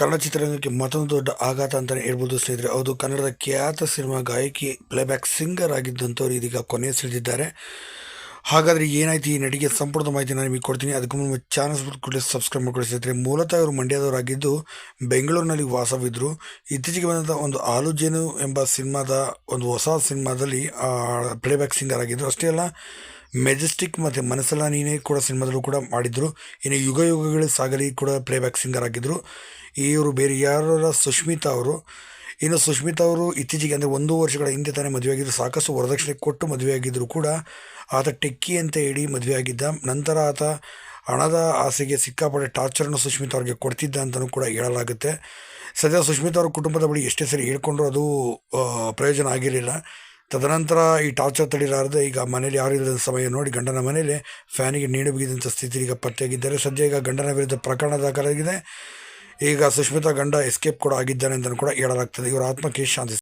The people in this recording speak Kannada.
ಕನ್ನಡ ಚಿತ್ರರಂಗಕ್ಕೆ ಮತ್ತೊಂದು ದೊಡ್ಡ ಆಘಾತ ಅಂತಲೇ ಹೇಳ್ಬೋದು ಸ್ನೇಹಿತರೆ. ಹೌದು, ಕನ್ನಡದ ಖ್ಯಾತ ಸಿನಿಮಾ ಗಾಯಕಿ ಪ್ಲೇಬ್ಯಾಕ್ ಸಿಂಗರ್ ಆಗಿದ್ದಂಥವ್ರು ಇದೀಗ ಕೊನೆ ಸೆಳೆದಿದ್ದಾರೆ ಹಾಗಾದರೆ ಏನಾಯ್ತು? ಈ ನಟಿಗೆ ಸಂಪೂರ್ಣ ಮಾಹಿತಿ ನಾನು ನಿಮಗೆ ಕೊಡ್ತೀನಿ. ಅದಕ್ಕೂ ಮುನ್ನ ಚಾನಲ್ಸ್ ಕೂಡ ಸಬ್ಸ್ಕ್ರೈಬ್ ಮಾಡ್ಕೊಳ್ಳಿ ಸ್ನೇಹಿತರೆ. ಮೂಲತಃ ಇವರು ಮಂಡ್ಯದವರಾಗಿದ್ದು ಬೆಂಗಳೂರಿನಲ್ಲಿ ವಾಸವಿದ್ದರು ಇತ್ತೀಚೆಗೆ ಬಂದಂಥ ಒಂದು ಆಲು ಜೇನು ಎಂಬ ಸಿನಿಮಾದ, ಒಂದು ಹೊಸ ಸಿನಿಮಾದಲ್ಲಿ ಪ್ಲೇಬ್ಯಾಕ್ ಸಿಂಗರ್ ಆಗಿದ್ದರು ಅಷ್ಟೇ ಅಲ್ಲ ಮೆಜೆಸ್ಟಿಕ್ ಮತ್ತು ಮನಸ್ಸಲ್ಲ ನೀನೇ ಕೂಡ ಸಿನಿಮಾದಲ್ಲೂ ಕೂಡ ಮಾಡಿದ್ರು. ಇನ್ನು ಯುಗ ಯುಗಗಳ ಸಾಗಲಿ ಕೂಡ ಪ್ಲೇಬ್ಯಾಕ್ ಸಿಂಗರ್ ಆಗಿದ್ದರು ಇವರು ಬೇರೆ ಯಾರ ಸುಷ್ಮಿತಾ ಅವರು. ಇನ್ನು ಸುಷ್ಮಿತಾ ಅವರು ಇತ್ತೀಚೆಗೆ ಅಂದರೆ ಒಂದು ವರ್ಷಗಳ ಹಿಂದೆ ತಾನೇ ಮದುವೆ ಆಗಿದ್ದರು ಸಾಕಷ್ಟು ವರದಕ್ಷಿಣೆ ಕೊಟ್ಟು ಮದುವೆ ಆಗಿದ್ದರು ಕೂಡ. ಆತ ಟೆಕ್ಕಿ ಅಂತ ಹೇಳಿ ಮದುವೆ ಆಗಿದ್ದ. ನಂತರ ಆತ ಹಣದ ಆಸೆಗೆ ಸಿಕ್ಕಾಪಟ್ಟೆ ಟಾರ್ಚರನ್ನು ಸುಷ್ಮಿತಾ ಅವ್ರಿಗೆ ಕೊಡ್ತಿದ್ದ ಅಂತಲೂ ಕೂಡ ಹೇಳಲಾಗುತ್ತೆ. ಸದ್ಯ ಸುಷ್ಮಿತಾ ಅವ್ರ ಕುಟುಂಬದ ಬಳಿ ಎಷ್ಟೇ ಸರಿ ಹೇಳ್ಕೊಂಡ್ರು ಅದು ಪ್ರಯೋಜನ ಆಗಿರಲಿಲ್ಲ. ತದನಂತರ ಈ ಟಾರ್ಚರ್ ತಡಿಲಾರದೆ ಈಗ ಮನೇಲಿ ಯಾರು ಇಲ್ಲದ ಸಮಯ ನೋಡಿ ಗಂಡನ ಮನೇಲಿ ಫ್ಯಾನಿಗೆ ನೇಣು ಬಿಗಿದಂಥ ಸ್ಥಿತಿ ಈಗ ಪತ್ತೆಯಾಗಿದ್ದಾರೆ ಸದ್ಯ ಈಗ ಗಂಡನ ವಿರುದ್ಧ ಪ್ರಕರಣ ದಾಖಲಾಗಿದೆ. ಈಗ ಸುಷ್ಮಿತಾ ಗಂಡ ಎಸ್ಕೇಪ್ ಕೂಡ ಆಗಿದ್ದಾನೆ ಅಂತ ಕೂಡ ಹೇಳಲಾಗ್ತದೆ. ಇವರ ಆತ್ಮಕ್ಕೆ ಶಾಂತಿ